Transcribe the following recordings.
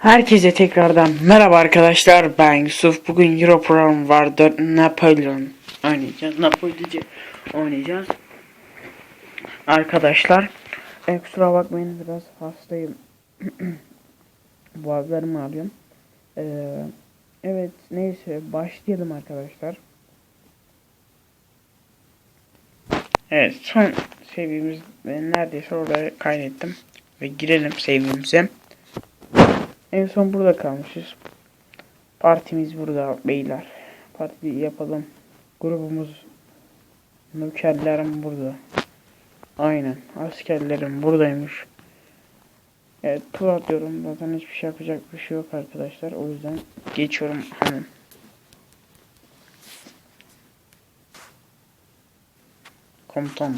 Herkese tekrardan merhaba arkadaşlar. Ben Yusuf. Bugün Euro Program var. 4 Napolyon oynayacağız. Napolice oynayacağız. Arkadaşlar e, kusura bakmayın biraz hastayım. Boğazlarımı alıyorum E, Evet neyse başlayalım arkadaşlar. Evet son seviyemiz ben neredeyse orada kaydettim. Ve girelim seviyemize en son burada kalmışız. Partimiz burada beyler. Parti yapalım. Grubumuz nökerlerim burada. Aynen. Askerlerim buradaymış. Evet tur atıyorum. Zaten hiçbir şey yapacak bir şey yok arkadaşlar. O yüzden geçiyorum hemen. Komutan.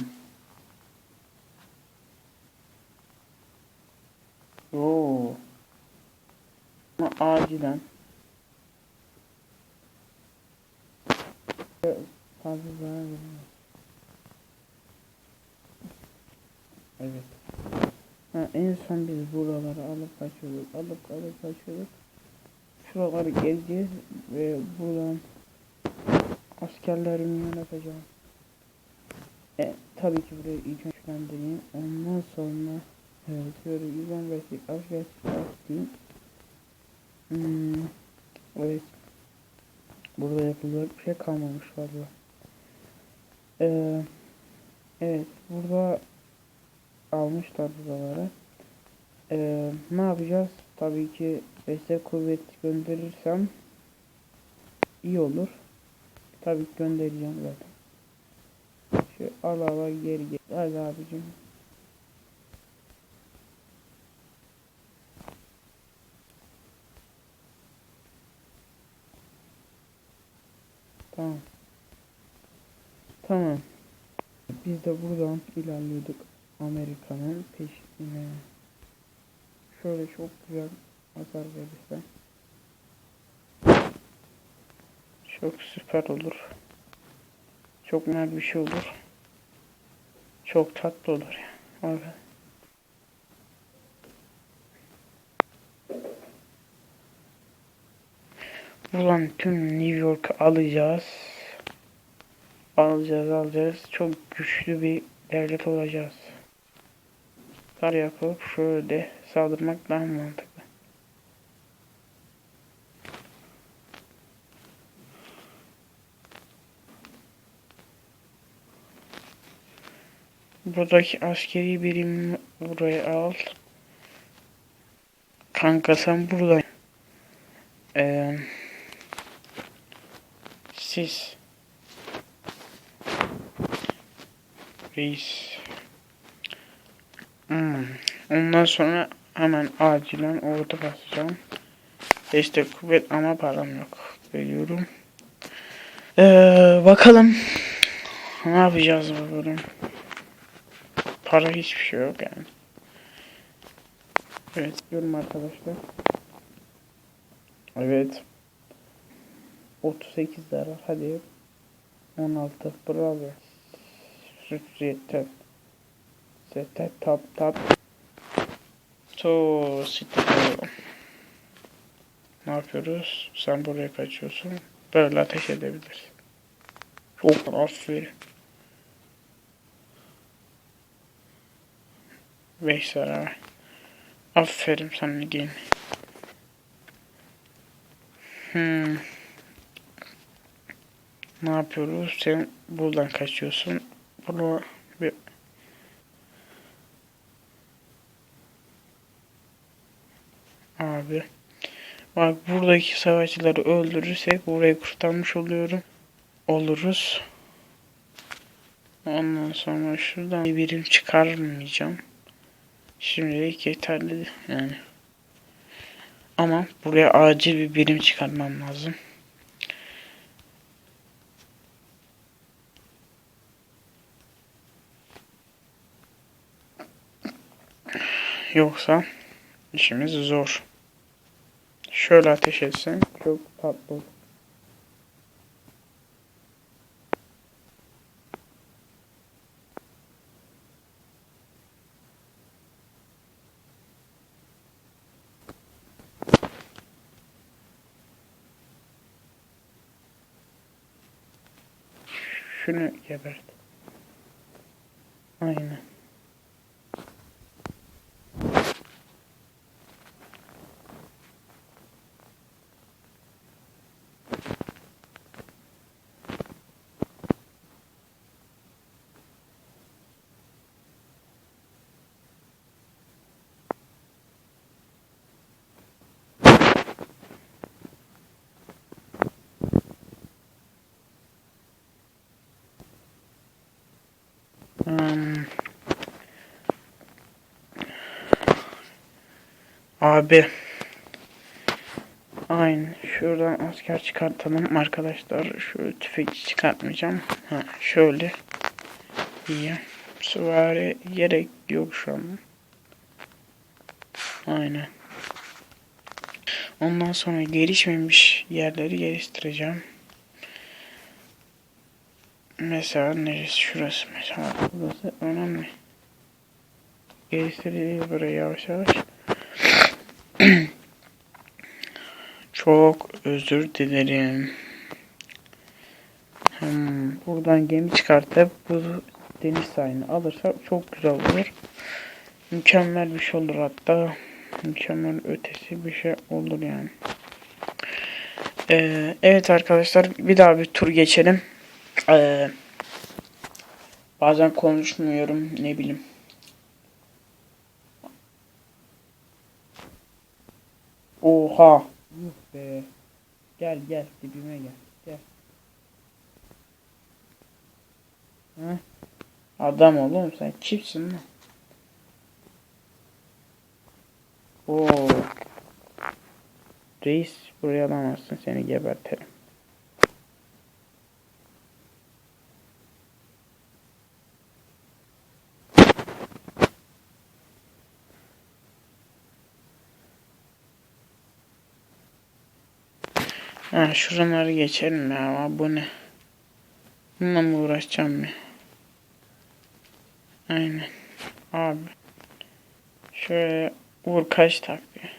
Oo. Acilen fazla zarar veremez. Evet. Ha, en son biz buraları alıp kaçıyorduk. Alıp alıp kaçıyorduk. Şuraları gezeceğiz ve buradan askerlerimi yöneteceğim. E, tabii ki burayı ilk öncelendireyim. Ondan sonra evet, şöyle 115'lik asker diyeyim. Hmm, evet. Burada yapılacak bir şey kalmamış valla. Ee, evet. Burada almışlar buraları. Ee, ne yapacağız? Tabii ki destek kuvvet gönderirsem iyi olur. Tabii ki göndereceğim zaten. Şu ala ala geri geri. Hadi abicim. Tamam. Tamam. Biz de buradan ilerliyorduk Amerika'nın peşine. Şöyle çok güzel hasar verirse. Çok süper olur. Çok güzel bir şey olur. Çok tatlı olur ya. Evet. Buradan tüm New York'u alacağız. Alacağız alacağız. Çok güçlü bir devlet olacağız. Kar yapıp şöyle saldırmak daha mantıklı. Buradaki askeri birim buraya al. Kanka sen burada. Eee siz reis. Hmm. ondan sonra hemen acilen orada basacağım. Destek kuvvet ama param yok. Veriyorum. Ee, bakalım ne yapacağız bakalım para hiçbir şey yok yani. Evet diyorum arkadaşlar. Evet. 38 zarar hadi. 16 bravo yeter yeter tap tap. To sitio ne yapıyoruz? Sen buraya kaçıyorsun. Böyle ateş edebiliriz çok aferin 5 zarar aferin sana gelin hmm. Ne yapıyoruz? Sen buradan kaçıyorsun. Bunu bir Abi. Bak buradaki savaşçıları öldürürsek burayı kurtarmış oluyorum. Oluruz. Ondan sonra şuradan bir birim çıkarmayacağım. Şimdilik yeterli yani. Ama buraya acil bir birim çıkarmam lazım. Yoksa işimiz zor. Şöyle ateş etsen çok tatlı. Şunu gebert. Aynen. Hmm. Abi. Aynen. Şuradan asker çıkartalım arkadaşlar. Şu tüfekçi çıkartmayacağım. Ha, şöyle. İyi. Süvari gerek yok şu an. Aynen. Ondan sonra gelişmemiş yerleri geliştireceğim. Mesela neresi şurası mesela burası önemli. Geliştireceğiz burayı yavaş yavaş. Çok özür dilerim. Hmm, buradan gemi çıkartıp bu deniz sahilini alırsak çok güzel olur. Mükemmel bir şey olur hatta. Mükemmel ötesi bir şey olur yani. Ee, evet arkadaşlar bir daha bir tur geçelim. Ee, bazen konuşmuyorum ne bileyim. Oha. Yuh be. Gel gel dibime gel. Gel. Heh. Adam oğlum sen çiftsin mi? Oo. Reis buraya alamazsın seni geberterim. Ha şuraları geçelim ya bu ne? Bununla mı uğraşacağım ya? Aynen. Abi. Şöyle vur kaç takviye.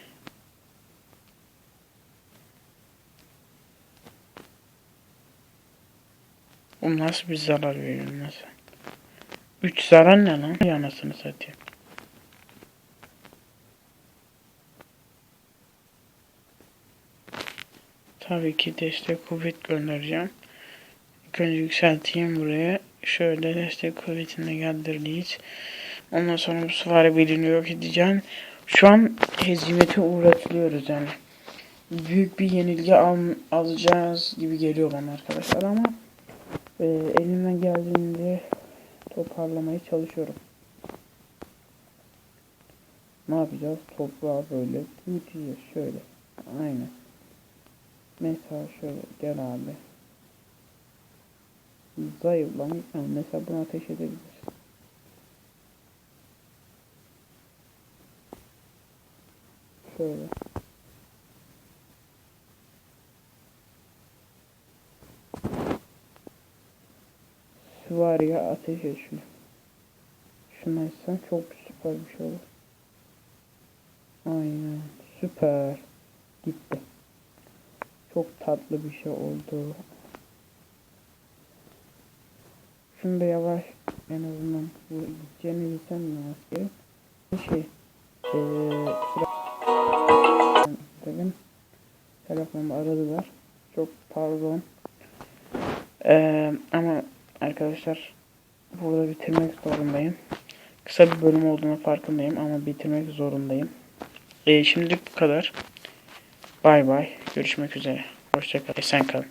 Bu nasıl bir zarar veriyor nasıl? 3 zarar ne lan? Yanasını satayım. Tabii ki destek kuvvet göndereceğim. İlk önce yükselteyim buraya. Şöyle destek kuvvetini geldirdiyiz. Ondan sonra bu süvari birliğini yok edeceğim. Şu an hezimete uğratılıyoruz yani. Büyük bir yenilgi al alacağız gibi geliyor bana arkadaşlar ama e, elimden geldiğinde toparlamaya çalışıyorum. Ne yapacağız? Toprağı böyle büyüteceğiz. Şöyle. Aynen. Mesela şöyle gel abi. Zayıflamış. Yani mesela bunu ateş edebiliriz. Şöyle. Süvariye ateş et şunu. Şunu açsan çok süper bir şey olur. Aynen. Süper. Gitti. Çok tatlı bir şey oldu. Şunu da yavaş en azından bu gideceğini bilsem ya. Şey dedim. Telefonumu aradılar. Çok pardon. Ee, ama arkadaşlar burada bitirmek zorundayım. Kısa bir bölüm olduğunu farkındayım ama bitirmek zorundayım. Ee, şimdilik bu kadar. Bay bay. Görüşmek üzere. Hoşçakalın. Esen kalın.